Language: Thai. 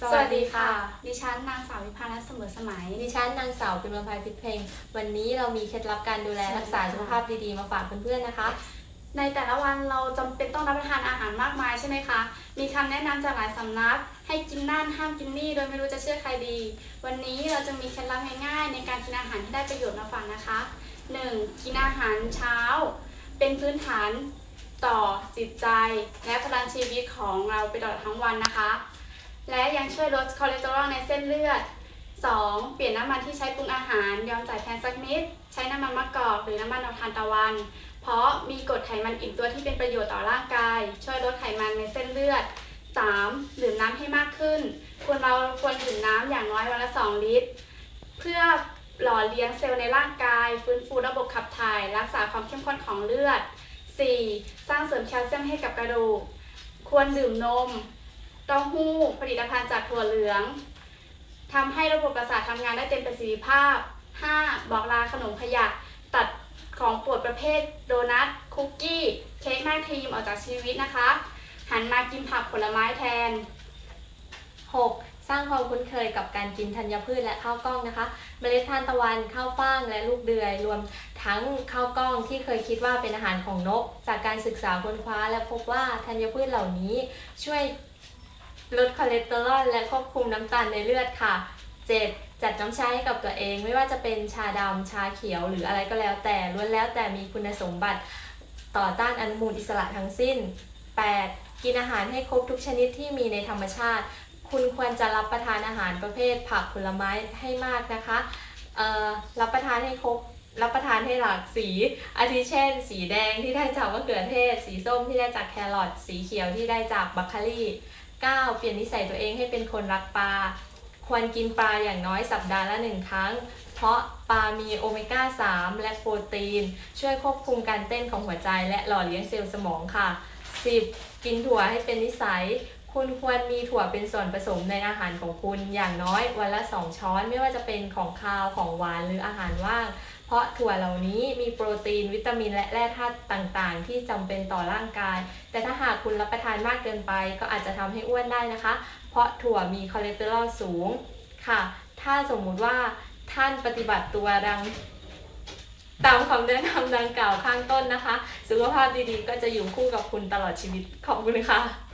สวัสดีค่ะ ดิฉันนางสาววิพานัสเสมอสมัย ดิฉันนางสาวพิมพ์ภัยพิษเพลง วันนี้เรามีเคล็ดลับการดูแลรักษาสุขภาพดีๆ มาฝากเพื่อนๆนะคะ ในแต่ละวันเราจำเป็นต้องรับประทานอาหารมากมายใช่ไหมคะ มีคำแนะนำจากหลายสำนัก ให้กินนั่นห้ามกินนี่โดยไม่รู้จะเชื่อใครดี วันนี้เราจะมีเคล็ดลับง่ายๆ ในการกินอาหารที่ได้ประโยชน์มาฝากนะคะ 1. กินอาหารเช้า เป็นพื้นฐานต่อจิตใจ และพลังชีวิตของเราไปตลอดทั้งวันนะคะและยัง ช่วยลดคอเลสเตอรอลในเส้นเลือด 2. เปลี่ยนน้ำมันที่ใช้ปรุงอาหาร ยอมจ่ายแพงสักนิด ใช้น้ำมันมะกอกหรือน้ำมันดอกทานตะวัน เพราะมีกรดไขมันอิ่มตัวที่เป็นประโยชน์ต่อร่างกาย ช่วยลดไขมันในเส้นเลือด 3. ดื่มน้ำให้มากขึ้น ควรเราควรดื่มน้ำอย่างน้อยวันละ 2 ลิตร เพื่อหล่อเลี้ยงเซลล์ในร่างกาย ฟื้นฟูระบบขับถ่าย รักษาความเข้มข้นของเลือด 4. สร้างเสริมแคลเซียมให้กับกระดูก ควรดื่มนม เต้าหู้ผลิตภัณฑ์จากถั่วเหลืองทำให้ระบบประสาททำงานได้เต็มประสิทธิภาพ 5. บอกลาขนมขยะ ตัดของโปรดประเภทโดนัทคุกกี้ เค้กหน้าครีมออกจากชีวิตนะคะ หันมากินผักผลไม้แทน 6. สร้างความคุ้นเคยกับการกินธัญพืชและข้าวกล้องนะคะ เมล็ดทานตะวันข้าวฟ่างและลูกเดือย รวมทั้งข้าวกล้องที่เคยคิดว่าเป็นอาหารของนก จากการศึกษาค้นคว้าและพบว่าธัญพืชเหล่านี้ช่วย ลดคอเลสเตอรอลและควบคุมน้ำตาลในเลือดค่ะ 7. จัดน้ำชาให้กับตัวเอง ไม่ว่าจะเป็นชาดำชาเขียวหรืออะไรก็แล้วแต่ล้วนแล้วแต่มีคุณสมบัติต่อต้านอนุมูลอิสระทั้งสิ้น 8. กินอาหารให้ครบทุกชนิดที่มีในธรรมชาติ คุณควรจะรับประทานอาหารประเภทผักผลไม้ให้มากนะคะเอ่อรับประทานให้ครบรับประทานให้หลากสี อาทิเช่น สีแดงที่ได้จากมะเขือเทศ สีส้มที่ได้จากแครอท สีเขียวที่ได้จากบัคคารี่ 9. เปลี่ยนนิสัยตัวเองให้เป็นคนรักปลา ควรกินปลาอย่างน้อยสัปดาห์ละหนึ่งครั้ง เพราะปลามีโอเมก้า 3 และโปรตีน ช่วยควบคุมการเต้นของหัวใจและหล่อเลี้ยงเซลล์สมองค่ะ 10. กินถั่วให้เป็นนิสัย คุณควรมีถั่วเป็นส่วนผสมในอาหารของคุณอย่างน้อยวันละ 2 ช้อนไม่ว่าจะเป็นของคาวของหวานหรืออาหารว่าง เพราะถั่วเหล่านี้มีโปรตีนวิตามินและแร่ธาตุต่างๆ ที่จำเป็นต่อร่างกาย แต่ถ้าหากคุณรับประทานมากเกินไป ก็อาจจะทำให้อ้วนได้นะคะ เพราะถั่วมีคอเลสเตอรอลสูงค่ะ ถ้าสมมุติว่าท่านปฏิบัติตัวดังตามคำแนะนำดังกล่าวข้างต้นนะคะ สุขภาพดีๆ ก็จะอยู่คู่กับคุณตลอดชีวิตขอบคุณค่ะ